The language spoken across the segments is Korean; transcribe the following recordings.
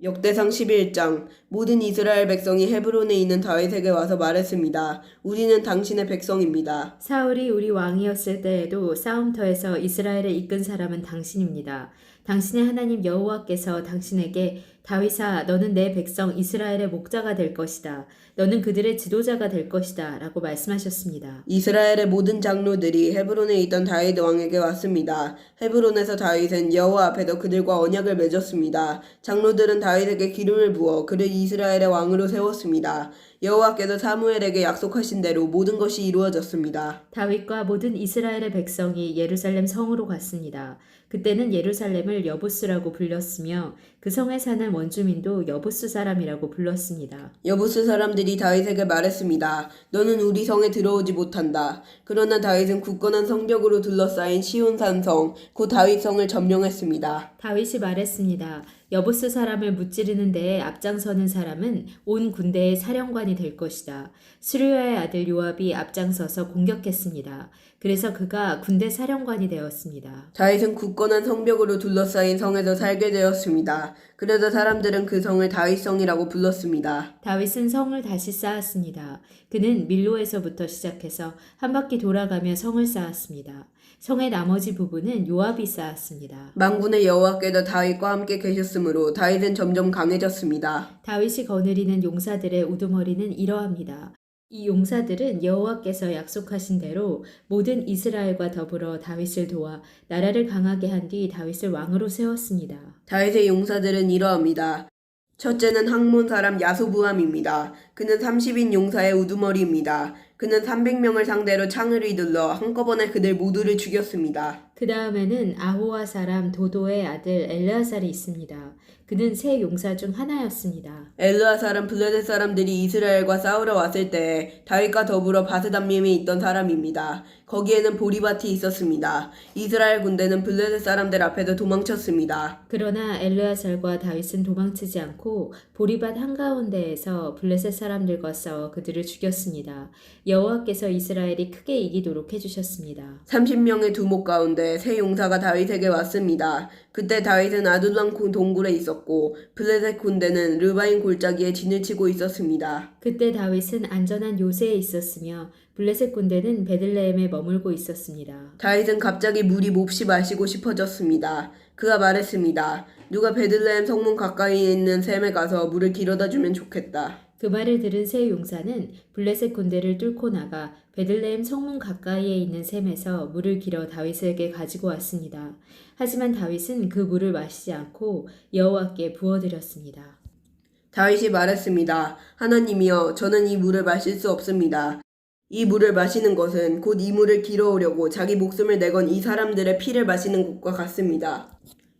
역대상 11장 모든 이스라엘 백성이 헤브론에 있는 다윗에게 와서 말했습니다. 우리는 당신의 백성입니다. 사울이 우리 왕이었을 때에도 싸움터에서 이스라엘을 이끈 사람은 당신입니다. 당신의 하나님 여호와께서 당신에게 다윗아 너는 내 백성 이스라엘의 목자가 될 것이다. 너는 그들의 지도자가 될 것이다. 라고 말씀하셨습니다. 이스라엘의 모든 장로들이 헤브론에 있던 다윗 왕에게 왔습니다. 헤브론에서 다윗은 여호와 앞에서 그들과 언약을 맺었습니다. 장로들은 다윗에게 기름을 부어 그를 이스라엘의 왕으로 세웠습니다. 여호와께서 사무엘에게 약속하신 대로 모든 것이 이루어졌습니다. 다윗과 모든 이스라엘의 백성이 예루살렘 성으로 갔습니다. 그때는 예루살렘을 여부스라고 불렸으며 그 성에 사는 원주민도 여부스 사람이라고 불렀습니다. 여부스 사람들이 다윗에게 말했습니다. 너는 우리 성에 들어오지 못한다. 그러나 다윗은 굳건한 성벽으로 둘러싸인 시온산성, 곧 다윗성을 점령했습니다. 다윗이 말했습니다. 여부스 사람을 무찌르는 데에 앞장서는 사람은 온 군대의 사령관이 될 것이다. 스루야의 아들 요압이 앞장서서 공격했습니다. 그래서 그가 군대 사령관이 되었습니다. 다윗은 굳건한 성벽으로 둘러싸인 성에서 살게 되었습니다. 그래서 사람들은 그 성을 다윗성이라고 불렀습니다. 다윗은 성을 다시 쌓았습니다. 그는 밀로에서부터 시작해서 한 바퀴 돌아가며 성을 쌓았습니다. 성의 나머지 부분은 요압이 쌓았습니다. 망군의 여호와께서 다윗과 함께 계셨 으므로 다윗은 점점 강해졌습니다. 다윗이 거느리는 용사들의 우두머리는 이러합니다. 이 용사들은 여호와께서 약속하신 대로 모든 이스라엘과 더불어 다윗을 도와 나라를 강하게 한 뒤 다윗을 왕으로 세웠습니다. 다윗의 용사들은 이러합니다. 첫째는 항몬 사람 야소부함입니다. 그는 30인 용사의 우두머리입니다. 그는 300명을 상대로 창을 휘둘러 한꺼번에 그들 모두를 죽였습니다. 그 다음에는 아호와 사람 도도의 아들 엘르아살이 있습니다. 그는 세 용사 중 하나였습니다. 엘르아 사람 블레셋 사람들이 이스라엘과 싸우러 왔을 때 다윗과 더불어 바스담림에 있던 사람입니다. 거기에는 보리밭이 있었습니다. 이스라엘 군대는 블레셋 사람들 앞에서 도망쳤습니다. 그러나 엘르아살과 다윗은 도망치지 않고 보리밭 한가운데에서 블레셋 사람들과 싸워 그들을 죽였습니다. 여호와께서 이스라엘이 크게 이기도록 해주셨습니다. 30명의 두목 가운데 세 용사가 다윗에게 왔습니다. 그때 다윗은 아둘람 동굴에 있었고 블레셋 군대는 르바인 골짜기에 진을 치고 있었습니다. 그때 다윗은 안전한 요새에 있었으며 블레셋 군대는 베들레헴에 머물고 있었습니다. 다윗은 갑자기 물이 몹시 마시고 싶어졌습니다. 그가 말했습니다. 누가 베들레헴 성문 가까이에 있는 샘에 가서 물을 길어다 주면 좋겠다. 그 말을 들은 세 용사는 블레셋 군대를 뚫고 나가 베들레헴 성문 가까이에 있는 샘에서 물을 길어 다윗에게 가지고 왔습니다. 하지만 다윗은 그 물을 마시지 않고 여호와께 부어드렸습니다. 다윗이 말했습니다. 하나님이여, 저는 이 물을 마실 수 없습니다. 이 물을 마시는 것은 곧 이 물을 길어오려고 자기 목숨을 내건 이 사람들의 피를 마시는 것과 같습니다.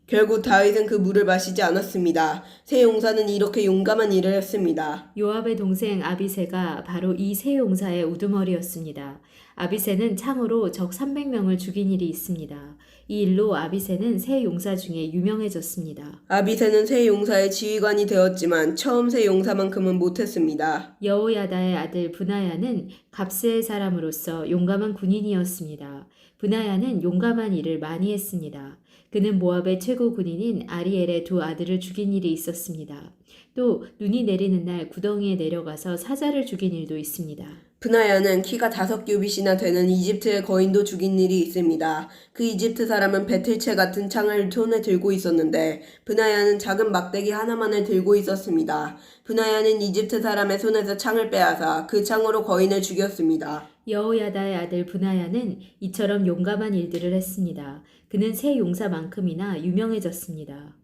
결국 다윗은 그 물을 마시지 않았습니다. 세 용사는 이렇게 용감한 일을 했습니다. 요압의 동생 아비세가 바로 이 세 용사의 우두머리였습니다. 아비세는 창으로 적 300명을 죽인 일이 있습니다. 이 일로 아비세는 세 용사 중에 유명해졌습니다. 아비세는 세 용사의 지휘관이 되었지만 처음 세 용사만큼은 못했습니다. 여호야다의 아들 분하야는 갑스의 사람으로서 용감한 군인이었습니다. 분하야는 용감한 일을 많이 했습니다. 그는 모압의 최고 군인인 아리엘의 두 아들을 죽인 일이 있었습니다. 또 눈이 내리는 날 구덩이에 내려가서 사자를 죽인 일도 있습니다. 브나야는 키가 다섯 규빗이나 되는 이집트의 거인도 죽인 일이 있습니다. 그 이집트 사람은 배틀채 같은 창을 손에 들고 있었는데 브나야는 작은 막대기 하나만을 들고 있었습니다. 브나야는 이집트 사람의 손에서 창을 빼앗아 그 창으로 거인을 죽였습니다. 여호야다의 아들 분하야는 이처럼 용감한 일들을 했습니다. 그는 세 용사만큼이나 유명해졌습니다.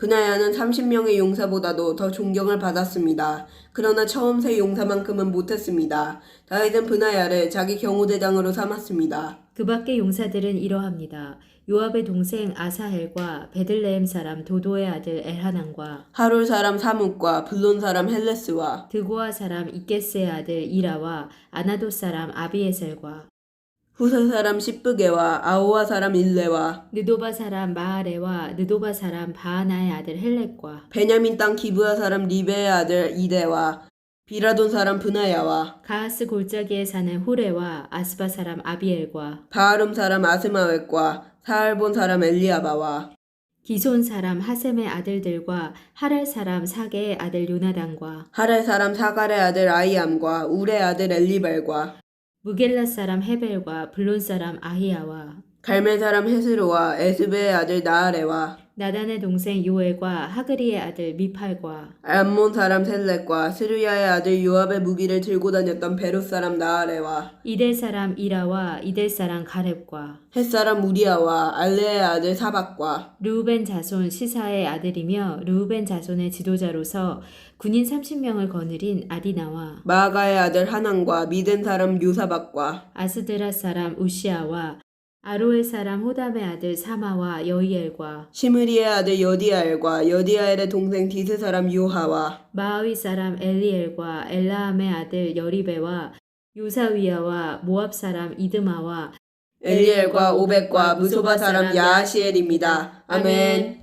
브나야는 30명의 용사보다도 더 존경을 받았습니다. 그러나 처음 세 용사만큼은 못했습니다. 다윗은 브나야를 자기 경호대장으로 삼았습니다. 그 밖의 용사들은 이러합니다. 요압의 동생 아사헬과 베들레헴 사람 도도의 아들 엘하난과 하롤 사람 사묵과 블론 사람 헬레스와 드고아 사람 이게스의 아들 이라와 아나도 사람 아비에셀과 후사 사람 시브게와 아오와 사람 일레와 느도바 사람 마아레와 느도바 사람 바하나의 아들 헬렉과 베냐민 땅 기브아 사람 리베의 아들 이데와 비라돈 사람 브나야와 가하스 골짜기에 사는 후레와 아스바 사람 아비엘과 바하름 사람 아스마웻과 사알본 사람 엘리아바와 기손 사람 하셈의 아들들과 하랄 사람 사게의 아들 요나단과 하랄 사람 사갈의 아들 아이암과 울의 아들 엘리발과 무겔라 사람 헤벨과 블론 사람 아히야와 갈멜 사람 헤스로와 에스베의 아들 나아레와 나단의 동생 요엘과 하그리의 아들 미팔과 암몬 사람 셀렉과 스루야의 아들 요압의 무기를 들고 다녔던 베롯 사람 나아레와 이델 사람 이라와 이델 사람 가렙과 헷 사람 우리아와 알레의 아들 사박과 르우벤 자손 시사의 아들이며 르우벤 자손의 지도자로서 군인 30명을 거느린 아디나와 마아가의 아들 하난과 미덴 사람 요사박과 아스드라 사람 우시아와 아로엘 사람 호담의 아들 사마와 여이엘과 시므리의 아들 여디아엘과 여디아엘의 동생 디스 사람 요하와 마아위 사람 엘리엘과 엘라함의 아들 여리베와 요사위야와 모압 사람 이드마와 엘리엘과 오벳과 무소바 사람 야하시엘입니다. 아멘.